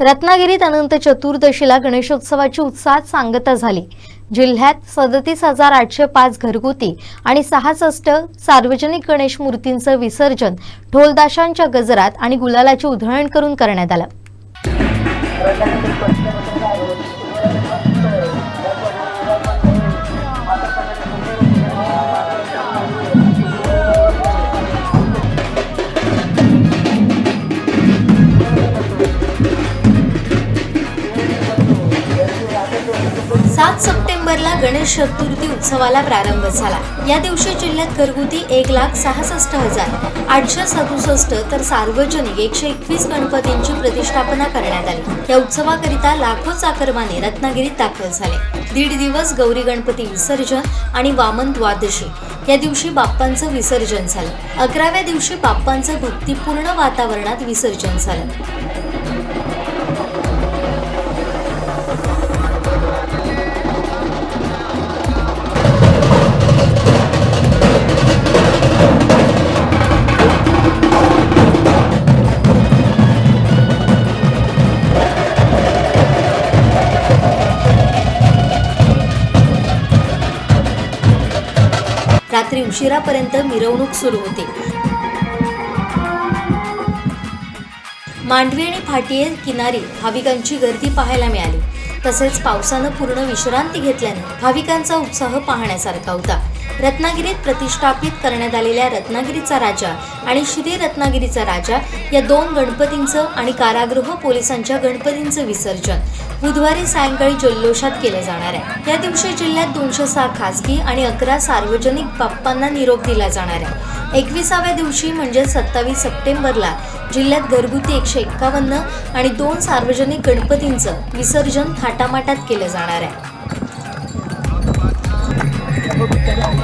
रत्नागिरीत अनंत चतुर्दशीला गणेशोत्सवाची उत्साहात सांगता झाली. जिल्ह्यात सदतीस हजार आठशे पाच घरगुती आणि सहासष्ट सार्वजनिक गणेश मूर्तींचं विसर्जन ढोलदाशांच्या गजरात आणि गुलालाची उधळण करून करण्यात आलं. सात सप्टेंबरला गणेश चतुर्थी उत्सवाला प्रारंभ झाला. या दिवशी जिल्ह्यात घरगुती एक लाख सहासष्ट हजार आठशे सदुसष्ट तर सार्वजनिक एकशे एकवीस गणपतींची प्रतिष्ठापना करण्यात आली. या उत्सवाकरिता लाखो चाकरमाने रत्नागिरीत दाखल झाले. दीड दिवस गौरी गणपती विसर्जन आणि वामन द्वादशी या दिवशी बाप्पांचं विसर्जन झालं. अकराव्या दिवशी बाप्पांचं भक्तिपूर्ण वातावरणात विसर्जन झालं. रात्री उशिरापर्यंत मिरवणूक सुरू होते. मांडवी आणि फाटिये किनारी भाविकांची गर्दी पाहायला मिळाली. तसेच पावसानं पूर्ण विश्रांती घेतल्याने भाविकांचा उत्साह पाहण्यासारखा होता. रत्नागिरीत प्रतिष्ठापित करण्यात आलेल्या रत्नागिरीचा राजा आणि श्री रत्नागिरीचा राजा या दोन गणपतींचं आणि कारागृह पोलिसांच्या गणपतींचं विसर्जन बुधवारी सायंकाळी जल्लोषात केलं जाणार आहे. या दिवशी जिल्ह्यात दोनशे सहा खासगी आणि अकरा सार्वजनिक बाप्पांना निरोप दिला जाणार आहे. एकविसाव्या दिवशी म्हणजे सत्तावीस सप्टेंबरला जिल्ह्यात घरगुती एकशे एक्कावन्न आणि दोन सार्वजनिक गणपतींचं विसर्जन थाटामाटात केलं जाणार आहे. Gracias.